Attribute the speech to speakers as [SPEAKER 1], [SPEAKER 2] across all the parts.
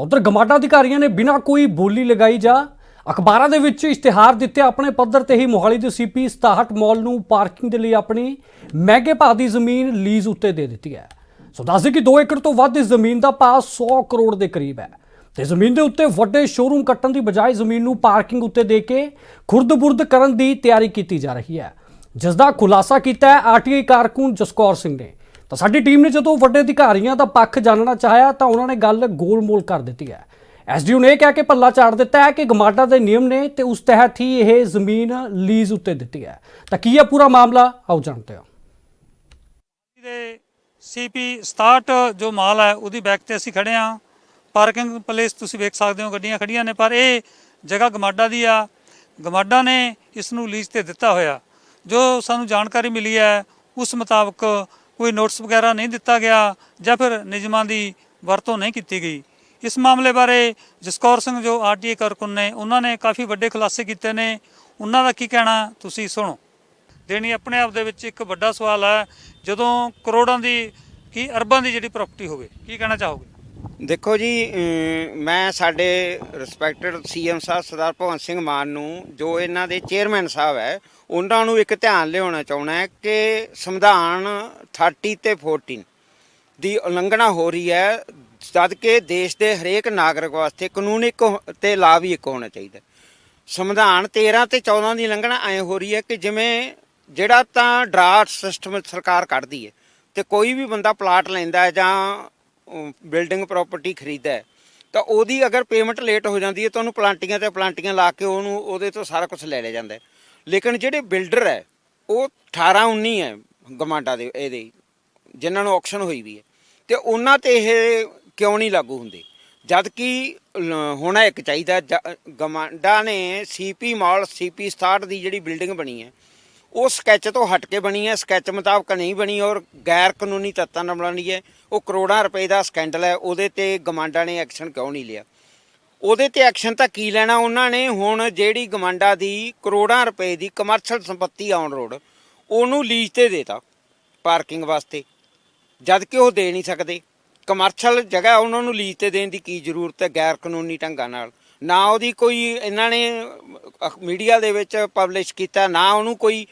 [SPEAKER 1] ਤਾਂ ਉਧਰ ਗਮਾਡਾ ਅਧਿਕਾਰੀਆਂ ਨੇ ਬਿਨਾਂ ਕੋਈ ਬੋਲੀ ਲਗਾਈ ਜਾਂ ਅਖਬਾਰਾਂ ਦੇ ਵਿੱਚ ਇਸ਼ਤਿਹਾਰ ਦਿੱਤੇ ਆਪਣੇ ਪੱਧਰ ਤੇ ਹੀ ਮੋਹਾਲੀ ਦੇ ਸੀਪੀ 67 ਮਾਲ ਨੂੰ ਪਾਰਕਿੰਗ ਦੇ ਲਈ ਆਪਣੀ ਮਹਿੰਗੇ ਭਾਅ ਦੀ ਜ਼ਮੀਨ ਲੀਜ਼ ਉੱਤੇ ਦੇ ਦਿੱਤੀ ਹੈ। ਸੋ ਦੱਸਦੇ ਕਿ 2 ਏਕੜ ਤੋਂ ਵੱਧ ਇਸ ਜ਼ਮੀਨ ਦਾ ਭਾਅ 100 ਕਰੋੜ ਦੇ ਕਰੀਬ ਹੈ। ਤੇ ਜ਼ਮੀਨ ਦੇ ਉੱਤੇ ਵੱਡੇ ਸ਼ੋਰੂਮ ਕੱਟਣ ਦੀ ਬਜਾਏ ਜ਼ਮੀਨ ਨੂੰ ਪਾਰਕਿੰਗ ਉੱਤੇ ਦੇ ਕੇ ਖੁਰਦ-ਬੁਰਦ ਕਰਨ ਦੀ ਤਿਆਰੀ ਕੀਤੀ ਜਾ ਰਹੀ ਹੈ। ਜਿਸ ਦਾ ਖੁਲਾਸਾ ਕੀਤਾ ਹੈ ਆਰਟੀਆਈ ਕਾਰਕੁਨ ਜਸਕੌਰ ਸਿੰਘ ਨੇ। ਤਾਂ ਸਾਡੀ ਟੀਮ ਨੇ ਜਦੋਂ ਵੱਡੇ ਅਧਿਕਾਰੀਆਂ ਦਾ ਪੱਖ ਜਾਣਨਾ ਚਾਹਿਆ ਤਾਂ ਉਹਨਾਂ ਨੇ ਗੱਲ ਗੋਲ-ਮੋਲ ਕਰ ਦਿੱਤੀ ਹੈ। ਐਸਡੀਓ ਨੇ ਇਹ ਕਹਿ ਕੇ ਪੱਲਾ ਚਾੜ ਦਿੱਤਾ ਹੈ ਕਿ ਗਮਾਡਾ ਦੇ ਨਿਯਮ ਨੇ ਤੇ ਉਸ ਤਹਿਤ ਹੀ ਇਹ ਜ਼ਮੀਨ ਲੀਜ਼ ਉੱਤੇ ਦਿੱਤੀ ਹੈ। ਤਾਂ ਕੀ ਹੈ ਪੂਰਾ ਮਾਮਲਾ? ਆਓ ਜਾਣਦੇ ਹਾਂ।
[SPEAKER 2] ਦੇ ਸੀਪੀ 67 ਜੋ ਮਾਲ ਹੈ, ਉਹਦੀ ਬੈਕ ਤੇ ਅਸੀਂ ਖੜੇ ਆ ਪਾਰਕਿੰਗ ਪਲੇਸ ਤੁਸੀਂ ਵੇਖ ਸਕਦੇ ਹੋ, ਗੱਡੀਆਂ ਖੜੀਆਂ ਨੇ, ਪਰ ਇਹ ਜਗ੍ਹਾ ਗਮਾਡਾ ਦੀ ਆ। ਗਮਾਡਾ ਨੇ ਇਸ ਨੂੰ ਲੀਜ਼ ਤੇ ਦਿੱਤਾ ਹੋਇਆ। ਜੋ ਸਾਨੂੰ ਜਾਣਕਾਰੀ ਮਿਲੀ ਹੈ, ਉਸ ਮੁਤਾਬਕ ਕੋਈ ਨੋਟਿਸ ਵਗੈਰਾ ਨਹੀਂ ਦਿੱਤਾ ਗਿਆ ਜਾਂ ਫਿਰ ਨਿਯਮਾਂ ਦੀ ਵਰਤੋਂ ਨਹੀਂ ਕੀਤੀ ਗਈ। ਇਸ ਮਾਮਲੇ ਬਾਰੇ ਜਸਕੌਰ ਸਿੰਘ ਜੋ ਆਰਟੀਏ ਕਾਰਕੁਨ ਨੇ, ਉਹਨਾਂ ਨੇ ਕਾਫੀ ਵੱਡੇ ਖੁਲਾਸੇ ਕੀਤੇ ਨੇ। ਉਹਨਾਂ ਦਾ ਕੀ ਕਹਿਣਾ ਤੁਸੀਂ ਸੁਣੋ। ਦੇਣੀ ਆਪਣੇ ਆਪ ਦੇ ਵਿੱਚ ਇੱਕ ਵੱਡਾ ਸਵਾਲ ਹੈ, ਜਦੋਂ ਕਰੋੜਾਂ ਦੀ, ਕੀ ਅਰਬਾਂ ਦੀ ਜਿਹੜੀ ਪ੍ਰਾਪਰਟੀ ਹੋਵੇ, ਕੀ ਕਹਿਣਾ ਚਾਹੋਗੇ?
[SPEAKER 3] ਦੇਖੋ ਜੀ ਮੈਂ ਸਾਡੇ ਰਿਸਪੈਕਟਡ ਸੀਐਮ ਸਾਹਿਬ ਸਰਦਾਰ ਭਗਵੰਤ ਸਿੰਘ ਮਾਨ ਨੂੰ, ਜੋ ਇਹਨਾਂ ਦੇ ਚੇਅਰਮੈਨ ਸਾਹਿਬ ਹੈ, ਉਹਨਾਂ ਨੂੰ ਇੱਕ ਧਿਆਨ ਲਿਆਉਣਾ ਚਾਹੁੰਦਾ ਹੈ ਕਿ ਸੰਵਿਧਾਨ 30 ਤੇ 14 ਦੀ ਉਲੰਘਣਾ ਹੋ ਰਹੀ ਹੈ, ਜਦ ਕਿ ਦੇਸ਼ ਦੇ ਹਰੇਕ ਨਾਗਰਿਕ ਵਾਸਤੇ ਕਾਨੂੰਨ ਇੱਕ ਹੋ- ਤੇ ਲਾ ਵੀ ਇੱਕ ਹੋਣਾ ਚਾਹੀਦਾ ਸੰਵਿਧਾਨ 13 ਤੇ 14 ਦੀ ਉਲੰਘਣਾ ਐ ਹੋ ਰਹੀ ਹੈ ਕਿ ਜਿਵੇਂ ਜਿਹੜਾ ਤਾਂ ਡਰਾਫਟ ਸਿਸਟਮ ਸਰਕਾਰ ਕੱਢਦੀ ਹੈ, ਤੇ ਕੋਈ ਵੀ ਬੰਦਾ ਪਲਾਟ ਲੈਂਦਾ ਹੈ ਜਾਂ ਬਿਲਡਿੰਗ ਪ੍ਰਾਪਰਟੀ ਖਰੀਦਦਾ ਹੈ, ਤਾਂ ਉਹਦੀ ਅਗਰ ਪੇਮੈਂਟ ਲੇਟ ਹੋ ਜਾਂਦੀ ਹੈ, ਤਾਂ ਉਹਨੂੰ ਪਲਾਂਟੀਆਂ ਤੇ ਪਲਾਂਟੀਆਂ ਲਾ ਕੇ ਉਹਨੂੰ ਉਹਦੇ ਤੋਂ ਸਾਰਾ ਕੁਝ ਲੈ ਲਿਆ ਜਾਂਦਾ ਹੈ। ਲੇਕਿਨ ਜਿਹੜੇ ਬਿਲਡਰ ਹੈ, ਉਹ 18 19 ਹੈ ਗਮਾਂਡਾ ਦੇ, ਇਹਦੇ, ਜਿਨ੍ਹਾਂ ਨੂੰ ਆਕਸ਼ਨ ਹੋਈ ਵੀ ਹੈ, ਤੇ ਉਹਨਾਂ ਤੇ ਇਹ ਕਿਉਂ ਨਹੀਂ ਲਾਗੂ ਹੁੰਦੇ? ਜਦ ਕਿ ਲ- ਹੋਣਾ ਇੱਕ ਚਾਹੀਦਾ ਜ- ਗਮਾਂਡਾ ਨੇ ਸੀਪੀ ਮਾਲ ਸੀਪੀ 67 ਦੀ ਜਿਹੜੀ ਬਿਲਡਿੰਗ ਬਣੀ ਹੈ, ਉਹ ਸਕੈਚ ਤੋਂ ਹਟ ਕੇ ਬਣੀ ਹੈ ਸਕੈਚ ਮੁਤਾਬਕ ਨਹੀਂ ਬਣੀ ਔਰ ਗੈਰ ਕਾਨੂੰਨੀ ਤੱਤਾਂ ਨਾਲ ਬਣੀ ਹੈ। ਉਹ ਕਰੋੜਾਂ ਰੁਪਏ ਦਾ ਸਕੈਂਡਲ ਹੈ, ਉਹਦੇ ਤੇ ਗਮਾਂਡਾ ਨੇ ਐਕਸ਼ਨ ਕਿਉਂ ਨਹੀਂ ਲਿਆ? ਉਹਦੇ ਤੇ ਐਕਸ਼ਨ ਤਾਂ ਕੀ ਲੈਣਾ ਉਹਨਾਂ ਨੇ? ਹੁਣ ਜਿਹੜੀ ਗਮਾਂਡਾ ਦੀ ਕਰੋੜਾਂ ਰੁਪਏ ਦੀ ਕਮਰਸ਼ਲ ਸੰਪਤੀ ਆਨ ਰੋਡ ਉਹਨੂੰ ਲੀਜ਼ ਤੇ ਦੇਤਾ ਪਾਰਕਿੰਗ ਵਾਸਤੇ। ਜਦ ਕਿ ਉਹ ਦੇ ਨਹੀਂ ਸਕਦੇ। ਕਮਰਸ਼ਲ ਜਗ੍ਹਾ ਉਹਨਾਂ ਨੂੰ ਲੀਜ਼ ਤੇ ਦੇਣ ਦੀ ਕੀ ਜ਼ਰੂਰਤ ਹੈ ਗੈਰ ਕਾਨੂੰਨੀ ਢੰਗਾਂ ਨਾਲ? ਨਾ ਉਹਦੀ ਕੋਈ, ਇਹਨਾਂ ਨੇ ਮੀਡੀਆ ਦੇ ਵਿੱਚ ਪਬਲਿਸ਼ ਕੀਤਾ, ਨਾ ਉਹਨੂੰ ਕੋਈ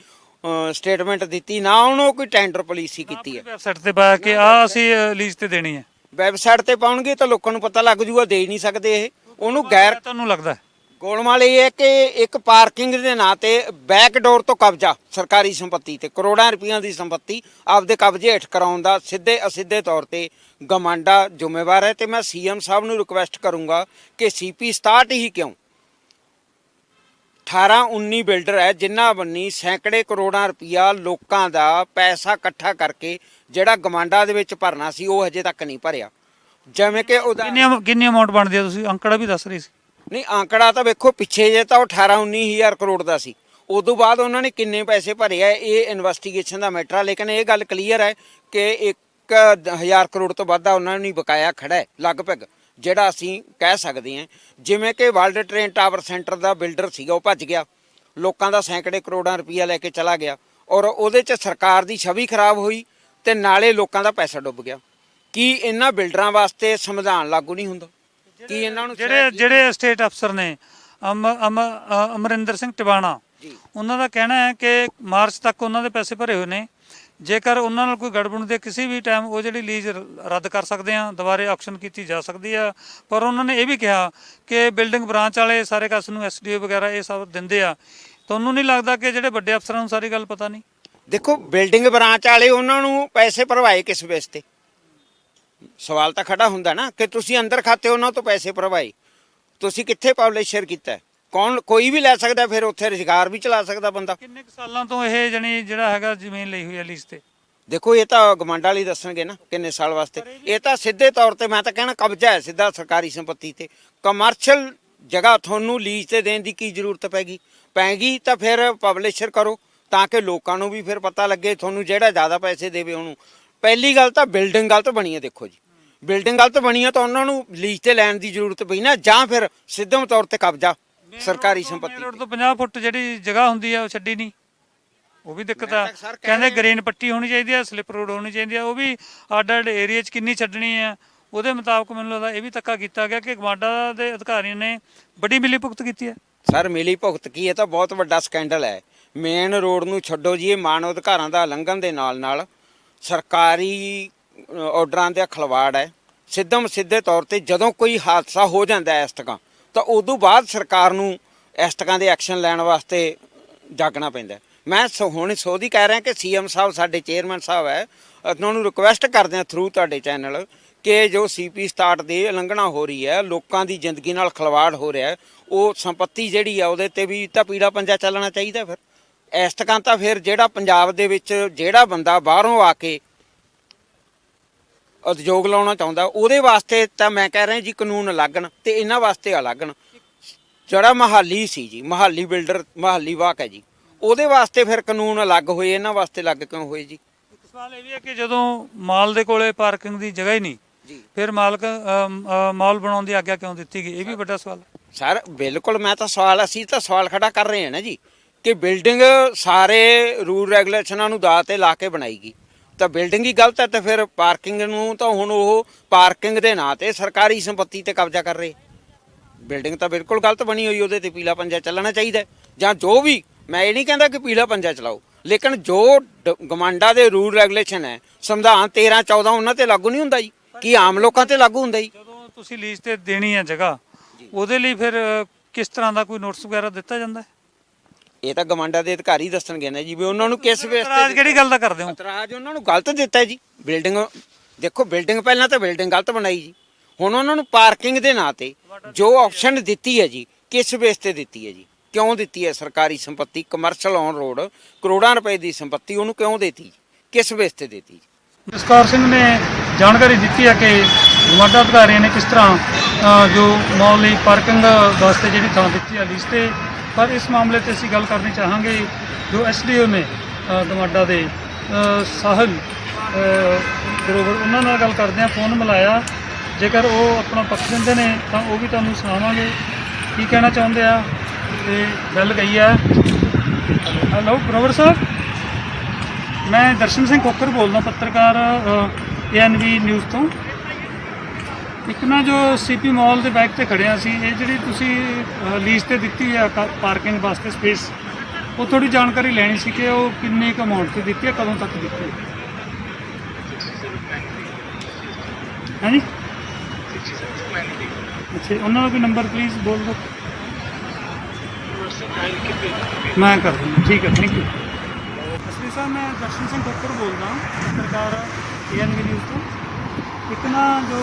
[SPEAKER 3] ਸਟੇਟਮੈਂਟ ਦਿੱਤੀ। ਨਾ ਉਹਨੂੰ ਕੋਈ ਟੈਂਡਰ ਪਾਲਿਸੀ ਕੀਤੀ ਹੈ।
[SPEAKER 2] ਵੈਬਸਾਈਟ ਤੇ ਪਾਇਆ ਕਿ ਆ ਅਸੀਂ ਲੀਜ਼ ਤੇ ਦੇਣੀ ਹੈ।
[SPEAKER 3] ਵੈਬਸਾਈਟ ਤੇ ਪਾਉਣਗੇ ਤਾਂ ਲੋਕਾਂ ਨੂੰ ਪਤਾ ਲੱਗ ਜੂਗਾ ਦੇ ਨਹੀਂ ਸਕਦੇ ਇਹ। ਉਹਨੂੰ ਗੈਰ
[SPEAKER 2] ਤੁਹਾਨੂੰ ਲੱਗਦਾ?
[SPEAKER 3] ਗੋਲਮਾਲ ਇਹ ਹੈ ਕਿ ਇੱਕ ਪਾਰਕਿੰਗ ਦੇ ਨਾਂ ਤੇ ਬੈਕ ਡੋਰ ਤੋਂ ਕਬਜ਼ਾ ਸਰਕਾਰੀ ਸੰਪਤੀ ਤੇ ਕਰੋੜਾਂ ਰੁਪਈਆਂ ਦੀ ਸੰਪਤੀ ਆਪਦੇ ਕਬਜ਼ੇ ਹੇਠ ਕਰਾਉਣ ਦਾ ਸਿੱਧੇ ਅਸਿੱਧੇ ਤੌਰ ਤੇ ਗਮਾਂਡਾ ਜ਼ਿੰਮੇਵਾਰ ਹੈ ਤੇ ਮੈਂ ਸੀਐਮ ਸਾਹਿਬ ਨੂੰ ਰਿਕੁਐਸਟ ਕਰੂੰਗਾ ਕਿ ਸੀਪੀ 67 ਹੀ ਕਿਉਂ 18 19 ਬਿਲਡਰ ਹੈ ਜਿਨ੍ਹਾਂ ਬੰਨੀ ਸੈਂਕੜੇ ਕਰੋੜਾਂ ਰੁਪਈਆ ਲੋਕਾਂ ਦਾ ਪੈਸਾ ਇਕੱਠਾ ਕਰਕੇ ਜਿਹੜਾ ਗਮਾਂਡਾ ਦੇ ਵਿੱਚ ਭਰਨਾ ਸੀ ਉਹ ਹਜੇ ਤੱਕ ਨਹੀਂ ਭਰਿਆ। ਜਿਵੇਂ ਕਿ ਉਹਦਾ
[SPEAKER 2] ਕਿੰਨੀ ਕਿੰਨੀ ਅਮਾਉਂਟ ਬਣਦੀ ਹੈ ਤੁਸੀਂ? ਅੰਕੜਾ ਵੀ ਦੱਸ ਰਹੇ ਸੀ।
[SPEAKER 3] ਨਹੀਂ ਆંકੜਾ ਤਾਂ ਵੇਖੋ ਪਿੱਛੇ ਜੇ ਤਾਂ ਉਹ 18 19000 ਕਰੋੜ ਦਾ ਸੀ। ਉਦੋਂ ਬਾਅਦ ਉਹਨਾਂ ਨੇ ਕਿੰਨੇ ਪੈਸੇ ਭਰੇ ਆ ਇਹ ਇਨਵੈਸਟੀਗੇਸ਼ਨ ਦਾ ਮੈਟਰ ਆ ਲੇਕਿਨ ਇਹ ਗੱਲ ਕਲੀਅਰ ਹੈ ਕਿ 1000 ਕਰੋੜ ਤੋਂ ਵੱਧ ਦਾ ਉਹਨਾਂ ਨੇ ਬਕਾਇਆ ਖੜਾ ਹੈ ਲਗਭਗ। ਜਿਹੜਾ ਅਸੀਂ ਕਹਿ ਸਕਦੇ ਹਾਂ ਜਿਵੇਂ ਕਿ ਵਰਲਡ ਟ੍ਰੇਨ ਟਾਵਰ ਸੈਂਟਰ ਦਾ ਬਿਲਡਰ ਸੀਗਾ ਉਹ ਭੱਜ ਗਿਆ। ਲੋਕਾਂ ਦਾ ਸੈਂਕੜੇ ਕਰੋੜਾਂ ਰੁਪਈਆ ਲੈ ਕੇ ਚਲਾ ਗਿਆ। ਔਰ ਉਹਦੇ 'ਚ ਸਰਕਾਰ ਦੀ ਛਵੀ ਖਰਾਬ ਹੋਈ ਤੇ ਨਾਲੇ ਲੋਕਾਂ ਦਾ ਪੈਸਾ ਡੁੱਬ ਗਿਆ। ਕੀ ਇਹਨਾਂ ਬਿਲਡਰਾਂ ਵਾਸਤੇ ਸੰਵਿਧਾਨ ਲਾਗੂ ਨਹੀਂ ਹੁੰਦਾ? ਕੀ ਇਹਨਾਂ ਨੂੰ
[SPEAKER 2] ਜਿਹੜੇ ਜਿਹੜੇ ਸਟੇਟ ਅਫਸਰ ਨੇ ਅਮ ਅਮ ਅ- ਅਮਰਿੰਦਰ ਸਿੰਘ ਟਿਵਾਣਾ। ਉਹਨਾਂ ਦਾ ਕਹਿਣਾ ਹੈ ਕਿ ਮਾਰਚ ਤੱਕ ਉਹਨਾਂ ਦੇ ਪੈਸੇ ਭਰੇ ਹੋਏ ਨੇ। ਜੇਕਰ ਉਹਨਾਂ ਨਾਲ ਕੋਈ ਗੜਬੜ ਦੇ ਕਿਸੇ ਵੀ ਟਾਈਮ ਉਹ ਜਿਹੜੀ ਲੀਜ਼ ਰੱਦ ਕਰ ਸਕਦੇ ਆ ਦੁਬਾਰੇ ਆਕਸ਼ਨ ਕੀਤੀ ਜਾ ਸਕਦੀ ਆ ਪਰ ਉਹਨਾਂ ਨੇ ਇਹ ਵੀ ਕਿਹਾ ਕਿ ਬਿਲਡਿੰਗ ਬ੍ਰਾਂਚ ਵਾਲੇ ਸਾਰੇ ਕਸ ਨੂੰ ਐਸਡੀਓ ਵਗੈਰਾ ਇਹ ਸਭ ਦਿੰਦੇ ਆ। ਤੁਹਾਨੂੰ ਨਹੀਂ ਲੱਗਦਾ ਕਿ ਜਿਹੜੇ ਵੱਡੇ ਅਫਸਰਾਂ ਨੂੰ ਸਾਰੀ ਗੱਲ ਪਤਾ ਨਹੀਂ?
[SPEAKER 3] ਦੇਖੋ ਬਿਲਡਿੰਗ ਬ੍ਰਾਂਚ ਵਾਲੇ ਉਹਨਾਂ ਨੂੰ ਪੈਸੇ ਭਰਵਾਏ ਕਿਸ ਬੇਸ ਤੇ? ਸਵਾਲ ਤਾਂ ਖੜਾ ਹੁੰਦਾ ਨਾ ਕਿ ਤੁਸੀਂ ਅੰਦਰ ਖਾਤੇ ਉਹਨਾਂ ਤੋਂ ਪੈਸੇ ਭਰਵਾਏ। ਤੁਸੀਂ ਕਿੱਥੇ ਪਬਲਿਸ਼ਰ ਕੀਤਾ? ਕੌਣ ਕੋਈ ਵੀ ਲੈ ਸਕਦਾ ਫਿਰ ਉੱਥੇ ਰੁਜ਼ਗਾਰ ਵੀ ਚਲਾ ਸਕਦਾ ਬੰਦਾ।
[SPEAKER 2] ਕਿੰਨੇ ਕੁ ਸਾਲਾਂ ਤੋਂ ਇਹ ਜਣੀ ਜਿਹੜਾ ਹੈਗਾ ਜ਼ਮੀਨ ਲਈ ਹੋਈ ਹੈ ਲੀਜ਼ ਤੇ?
[SPEAKER 3] ਦੇਖੋ ਇਹ ਤਾਂ ਗਮੰਡਾ ਵਾਲੀ ਦੱਸਣਗੇ ਨਾ ਕਿੰਨੇ ਸਾਲ ਵਾਸਤੇ। ਇਹ ਤਾਂ ਸਿੱਧੇ ਤੌਰ ਤੇ ਮੈਂ ਤਾਂ ਕਹਿਣਾ ਕਬਜ਼ਾ ਹੈ ਸਿੱਧਾ ਸਰਕਾਰੀ ਸੰਪਤੀ ਤੇ। ਕਮਰਸ਼ੀਅਲ ਜਗ੍ਹਾ ਤੁਹਾਨੂੰ ਲੀਜ਼ ਤੇ ਦੇਣ ਦੀ ਕੀ ਜ਼ਰੂਰਤ ਪੈਗੀ? ਪੈਗੀ ਤਾਂ ਫਿਰ ਪਬਲਿਸ਼ਰ ਕਰੋ ਤਾਂ ਕਿ ਲੋਕਾਂ ਨੂੰ ਵੀ ਫਿਰ ਪਤਾ ਲੱਗੇ ਤੁਹਾਨੂੰ ਜਿਹੜਾ ਜ਼ਿਆਦਾ ਪੈਸੇ ਦੇਵੇ ਉਹਨੂੰ। ਪਹਿਲੀ ਗੱਲ ਤਾਂ ਬਿਲਡਿੰਗ ਗਲਤ ਬਣੀ ਹੈ ਦੇਖੋ ਜੀ। ਬਿਲਡਿੰਗ ਗਲਤ ਬਣੀ ਹੈ ਤਾਂ ਉਹਨਾਂ ਨੂੰ ਲੀਜ਼ ਤੇ ਲੈਣ ਦੀ ਜ਼ਰੂਰਤ ਪਈ ਨਾ ਜਾਂ ਫਿਰ ਸਿੱਧੇ ਤੌਰ ਤੇ ਕਬਜ਼ਾ। ਸਰਕਾਰੀ ਸੰਪਤੀ
[SPEAKER 2] ਰੋਡ ਤੋਂ। 50 ਫੁੱਟ ਜਿਹੜੀ ਜਗ੍ਹਾ ਹੁੰਦੀ ਆ ਉਹ ਛੱਡੀ ਨਹੀਂ। ਉਹ ਵੀ ਦਿੱਕਤ ਆ। ਕਹਿੰਦੇ ਗ੍ਰੀਨ ਪੱਟੀ ਹੋਣੀ ਚਾਹੀਦੀ ਆ ਸਲਿੱਪ ਰੋਡ ਹੋਣੀ ਚਾਹੀਦੀ ਆ। ਉਹ ਵੀ ਅੱਡ ਅੱਡ ਏਰੀਆ 'ਚ ਕਿੰਨੀ ਛੱਡਣੀ ਆ ਉਹਦੇ ਮੁਤਾਬਕ ਮੈਨੂੰ ਲੱਗਦਾ ਇਹ ਵੀ ਧੱਕਾ ਕੀਤਾ ਗਿਆ ਕਿ ਗਮਾਡਾ ਦੇ ਅਧਿਕਾਰੀਆਂ ਨੇ ਵੱਡੀ ਮਿਲੀ ਭੁਗਤ ਕੀਤੀ ਹੈ
[SPEAKER 3] ਸਰ ਮਿਲੀ ਭੁਗਤ ਕੀ ਇਹ ਤਾਂ ਬਹੁਤ ਵੱਡਾ ਸਕੈਂਡਲ ਹੈ। ਮੇਨ ਰੋਡ ਨੂੰ ਛੱਡੋ ਜੀ ਇਹ ਮਾਨਵ ਅਧਿਕਾਰਾਂ ਦਾ ਉਲੰਘਣ ਦੇ ਨਾਲ ਨਾਲ ਸਰਕਾਰੀ ਆਰਡਰਾਂ ਦੇ ਖਲਵਾੜ ਹੈ। ਸਿੱਧਮ ਸਿੱਧੇ ਤੌਰ ਤੇ ਜਦੋਂ ਕੋਈ ਹਾਦਸਾ ਹੋ ਜਾਂਦਾ ਹੈ ਇਸ ਤਰ੍ਹਾਂ ਤਾਂ ਉਦੋਂ ਬਾਅਦ ਸਰਕਾਰ ਨੂੰ ਇਸ ਤਰ੍ਹਾਂ ਦੇ ਐਕਸ਼ਨ ਲੈਣ ਵਾਸਤੇ ਜਾਗਣਾ ਪੈਂਦਾ ਮੈਂ ਸ- ਹੁਣ ਸੋਧੀ ਕਹਿ ਰਿਹਾ ਕਿ ਸੀਐਮ ਸਾਹਿਬ ਸਾਡੇ ਚੇਅਰਮੈਨ ਸਾਹਿਬ ਹੈ। ਉਹਨਾਂ ਨੂੰ ਰਿਕੁਐਸਟ ਕਰਦੇ ਹਾਂ ਥਰੂ ਤੁਹਾਡੇ ਚੈਨਲ ਕਿ ਜੋ ਸੀਪੀ ਸਟਾਰਟ ਦੀ ਉਲੰਘਣਾ ਹੋ ਰਹੀ ਹੈ, ਲੋਕਾਂ ਦੀ ਜ਼ਿੰਦਗੀ ਨਾਲ ਖਲਵਾੜ ਹੋ ਰਿਹਾ ਉਹ ਸੰਪਤੀ ਜਿਹੜੀ ਆ ਉਹਦੇ ਤੇ ਵੀ ਤਾਂ ਪੀੜਾ ਪੰਜਾ ਚੱਲਣਾ ਚਾਹੀਦਾ ਫਿਰ। ਇਸ ਤਰ੍ਹਾਂ ਤਾਂ ਫਿਰ ਜਿਹੜਾ ਪੰਜਾਬ ਦੇ ਵਿੱਚ ਜਿਹੜਾ ਬੰਦਾ ਬਾਹਰੋਂ ਆ ਕੇ ਉਦਯੋਗ ਲਾਉਣਾ ਚਾਹੁੰਦਾ ਉਹਦੇ ਵਾਸਤੇ ਤਾਂ ਮੈਂ ਕਹਿ ਰਿਹਾ ਜੀ ਕਾਨੂੰਨ ਲੱਗਣ ਤੇ ਇਹਨਾਂ ਵਾਸਤੇ ਅਲੱਗਣ ਜਿਹੜਾ ਮਹਾਲੀ ਸੀ ਜੀ ਮਹਾਲੀ ਬਿਲਡਰ ਮਹਾਲੀ ਵਾਕ ਹੈ ਜੀ ਉਹਦੇ ਵਾਸਤੇ ਫਿਰ ਕਾਨੂੰਨ ਅਲੱਗ ਹੋਏ ਇਹਨਾਂ ਵਾਸਤੇ ਅਲੱਗ ਕਿਉਂ ਹੋਏ ਜੀ?
[SPEAKER 2] ਇੱਕ ਸਵਾਲ ਇਹ ਵੀ ਹੈ ਕਿ ਜਦੋਂ ਮਾਲ ਦੇ ਕੋਲੇ ਪਾਰਕਿੰਗ ਦੀ ਜਗ੍ਹਾ ਹੀ ਨਹੀਂ
[SPEAKER 3] ਜੀ।
[SPEAKER 2] ਫਿਰ ਮਾਲਕ ਅਮ, ਅ, ਮਾਲ ਬਣਾਉਣ ਦੀ ਆਗਿਆ ਕਿਉਂ ਦਿੱਤੀ ਗਈ? ਇਹ ਵੀ ਵੱਡਾ ਸਵਾਲ ਹੈ।
[SPEAKER 3] ਸਰ ਬਿਲਕੁਲ ਮੈਂ ਤਾਂ ਸਵਾਲ ਅਸੀਂ ਤਾਂ ਸਵਾਲ ਖੜਾ ਕਰ ਰਹੇ ਹਾਂ ਨਾ ਜੀ ਕਿ ਬਿਲਡਿੰਗ ਸਾਰੇ ਰੂਲ ਰੈਗੂਲੇਸ਼ਨਾਂ ਨੂੰ ਦਾਅ ਤੇ ਲਾ ਕੇ ਬਣਾਈਗੀ ਤਾਂ ਬਿਲਡਿੰਗ ਹੀ ਗਲਤ ਹੈ ਤੇ ਫਿਰ ਪਾਰਕਿੰਗ ਨੂੰ ਤਾਂ ਹੁਣ ਉਹ ਪਾਰਕਿੰਗ ਦੇ ਨਾਂ ਤੇ ਸਰਕਾਰੀ ਸੰਪਤੀ ਤੇ ਕਬਜ਼ਾ ਕਰ ਰਹੇ। ਬਿਲਡਿੰਗ ਤਾਂ ਬਿਲਕੁਲ ਗਲਤ ਬਣੀ ਹੋਈ, ਉਹਦੇ ਤੇ ਪੀਲਾ ਪੰਜਾ ਚੱਲਣਾ ਚਾਹੀਦਾ ਜਾਂ ਜੋ ਵੀ, ਮੈਂ ਇਹ ਨਹੀਂ ਕਹਿੰਦਾ ਕਿ ਪੀਲਾ ਪੰਜਾ ਚਲਾਓ, ਲੇਕਿਨ ਜੋ ਡ- ਗਮਾਂਡਾ ਦੇ ਰੂਲ ਰੈਗੂਲੇਸ਼ਨ ਹੈ, ਸੰਵਿਧਾਨ 13 14 ਉਹਨਾਂ ਤੇ ਲਾਗੂ ਨਹੀਂ ਹੁੰਦਾ ਜੀ, ਕੀ ਆਮ ਲੋਕਾਂ ਤੇ ਲਾਗੂ ਹੁੰਦਾ ਜੀ?
[SPEAKER 2] ਜਦੋਂ ਤੁਸੀਂ ਲੀਜ਼ ਤੇ ਦੇਣੀ ਹੈ ਜਗ੍ਹਾ, ਉਹਦੇ ਲਈ ਫਿਰ ਕਿਸ ਤਰ੍ਹਾਂ ਦਾ ਕੋਈ ਨੋਟਿਸ ਵਗੈਰਾ ਦਿੱਤਾ ਜਾਂਦਾ ਹੈ?
[SPEAKER 3] ਇਹ ਤਾਂ ਗਮਾਂਡਾ ਦੇ ਅਧਿਕਾਰੀ ਦੱਸਣਗੇ ਨਾ ਜੀ ਵੀ ਉਹਨਾਂ ਨੂੰ ਕਿਸ ਵੇਸ
[SPEAKER 2] ਇਤਰਾਜ਼ ਕਿਹੜੀ ਗੱਲ ਦਾ ਕਰਦੇ ਹੋ?
[SPEAKER 3] ਇਤਰਾਜ਼ ਉਹਨਾਂ ਨੂੰ ਗਲਤ ਦਿੱਤਾ ਜੀ। ਬਿਲਡਿੰਗ ਦੇਖੋ ਬਿਲਡਿੰਗ ਪਹਿਲਾਂ ਤਾਂ ਬਿਲਡਿੰਗ ਗਲਤ ਬਣਾਈ ਜੀ। ਹੁਣ ਉਹਨਾਂ ਨੂੰ ਪਾਰਕਿੰਗ ਦੇ ਨਾਂ ਤੇ ਜੋ ਆਪਸ਼ਨ ਦਿੱਤੀ ਹੈ ਜੀ ਕਿਸ ਬੇਸ ਤੇ ਦਿੱਤੀ ਹੈ ਜੀ? ਕਿਉਂ ਦਿੱਤੀ ਹੈ ਸਰਕਾਰੀ ਸੰਪਤੀ ਕਮਰਸ਼ੀਅਲ ਔਨ ਰੋਡ ਕਰੋੜਾਂ ਰੁਪਏ ਦੀ ਸੰਪਤੀ ਉਹਨੂੰ ਕਿਉਂ ਦੇਤੀ ਕਿਸ ਬੇਸ ਤੇ ਦੇਤੀ ਜੀ?
[SPEAKER 2] ਜਸਕਾਰ ਸਿੰਘ ਨੇ ਜਾਣਕਾਰੀ ਦਿੱਤੀ ਹੈ ਕਿ ਗਮਾਡਾ ਅਧਿਕਾਰੀਆਂ ਨੇ ਕਿਸ ਤਰ੍ਹਾਂ ਅ, ਜੋ ਮਾਲ ਲਈ ਪਾਰਕਿੰਗ ਵਾਸਤੇ ਜਿਹੜੀ ਥਾਂ ਦਿੱਤੀ ਹੈ ਲੀਜ਼ ਤੇ ਪਰ ਇਸ ਮਾਮਲੇ ਤੇ ਅਸੀਂ ਗੱਲ ਕਰਨੀ ਚਾਹਾਂਗੇ ਜੋ ਐਸਡੀਓ ਨੇ ਅ, ਗਮਾਡਾ ਦੇ ਸਾਹਿਲ ਗਰੋਵਰ ਉਹਨਾਂ ਨਾਲ ਗੱਲ ਕਰਦੇ ਹਾਂ ਫੋਨ ਮਿਲਾਇਆ। ਜੇਕਰ ਉਹ ਆਪਣਾ ਪੱਖ ਦਿੰਦੇ ਨੇ ਤਾਂ ਉਹ ਵੀ ਤੁਹਾਨੂੰ ਸੁਣਾਵਾਂਗੇ। ਕੀ ਕਹਿਣਾ ਚਾਹੁੰਦੇ ਆ? ਤੇ ਗੱਲ ਗਈ ਹੈ ਹੈਲੋ ਗਰੋਵਰ ਸਾਹਿਬ? ਮੈਂ ਦਰਸ਼ਨ ਸਿੰਘ ਕੋਕਰ ਬੋਲਦਾ ਪੱਤਰਕਾਰ ਏਐਨਵੀ ਨਿਊਜ਼ ਤੋਂ। ਇੱਕ ਨਾ ਜੋ ਸੀਪੀ ਮਾਲ ਦੇ ਬੈਕ ਤੇ ਖੜਿਆ ਸੀ, ਇਹ ਜਿਹੜੀ ਤੁਸੀਂ ਲੀਜ਼ ਤੇ ਦਿੱਤੀ ਹੈ ਪਾਰਕਿੰਗ ਵਾਸਤੇ ਸਪੇਸ ਉਹ ਥੋੜੀ ਜਾਣਕਾਰੀ ਲੈਣੀ ਸੀ ਕਿ ਉਹ ਕਿੰਨੇ ਕੁ ਅਮਾਉਂਟ ਤੇ ਦਿੱਤੀ ਹੈ ਕਦੋਂ ਤੱਕ ਦਿੱਤੀ ਹੈ ਹਾਂਜੀ? ਅੱਛਾ, ਉਹਨਾਂ ਦਾ ਕੋਈ ਨੰਬਰ ਪਲੀਜ਼ ਬੋਲ ਦਿਓ। ਮੈਂ ਕਰ ਦਿੰਦਾ, ਠੀਕ ਹੈ ਥੈਂਕ ਯੂ ਅਸਲੀ ਸਾਹਿਬ, ਮੈਂ ਦਰਸ਼ਨ ਸਿੰਘ ਕੋਕਰ ਬੋਲਦਾ ਪੱਤਰਕਾਰ ਏਐਨਵੀ ਨਿਊਜ਼ ਤੋਂ। ਇੱਕ ਨਾ ਜੋ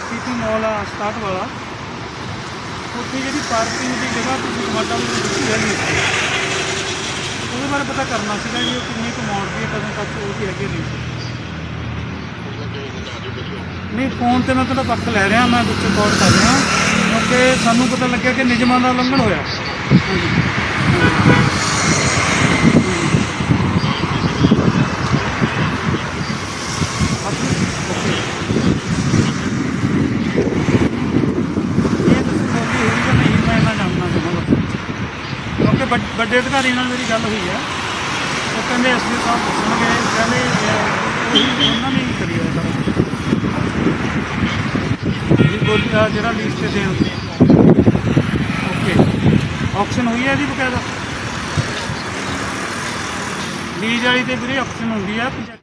[SPEAKER 2] ਸੀਪੀ ਮਾਲ ਆ ਸਟਾਰਟ ਵਾਲਾ, ਉੱਥੇ ਜਿਹੜੀ ਪਾਰਕਿੰਗ ਦੀ ਜਗ੍ਹਾ ਤੁਸੀਂ ਟਮਾਟਰ ਨੂੰ ਦਿੱਤੀ ਹੈਗੀ ਉਹਦੇ ਬਾਰੇ ਪਤਾ ਕਰਨਾ ਸੀਗਾ ਜੀ ਉਹ ਕਿੰਨੀ ਕੁ ਅਮਾਉਂਟ ਦੀ ਹੈ, ਕਦੋਂ ਤੱਕ ਉਹ ਦੀ ਹੈਗੀ ਨਹੀਂ ਨਹੀਂ ਫੋਨ ਤੇ ਮੈਂ ਤੁਹਾਡਾ ਪੱਖ ਲੈ ਰਿਹਾ, ਮੈਂ ਵਿੱਚ ਰਿਕਾਰਡ ਕਰ ਰਿਹਾ। ਕਿਉਂਕਿ ਸਾਨੂੰ ਪਤਾ ਲੱਗਿਆ ਕਿ ਨਿਯਮਾਂ ਦਾ ਉਲੰਘਣ ਹੋਇਆ ਹਾਂਜੀ ਇਹ ਤੁਸੀਂ ਬੋਲੀ ਹੋਈ ਕਿ ਨਹੀਂ ਮੈਂ ਨਾ ਜਾਣਨਾ ਚਾਹਾਂਗਾ ਕਿਉਂਕਿ ਵੱਡ- ਵੱਡੇ ਅਧਿਕਾਰੀ ਨਾਲ ਮੇਰੀ ਗੱਲ ਹੋਈ ਹੈ। ਉਹ ਕਹਿੰਦੇ ਐਸਪੀ ਸਾਹਿਬ ਦੱਸਣਗੇ। ਕਹਿੰਦੇ ਅਹ, ਉਹੀ ਉਹਨਾਂ ਨੇ ਹੀ ਕਰੀ ਹੋਇਆ ਸਾਰਾ ਜੀ ਬੋਲੀ ਅਹ, ਜਿਹੜਾ ਲੀਜ਼ ਤੇ ਦੇਣ ਓਕੇ ਆਕਸ਼ਨ ਹੋਈ ਹੈ ਇਹਦੀ ਬਕਾਇਦਾ? ਲੀਜ਼ ਵਾਲੀ ਤੇ ਵੀਰੇ ਆਕਸ਼ਨ ਹੁੰਦੀ ਹੈ ਪੰਜਾ-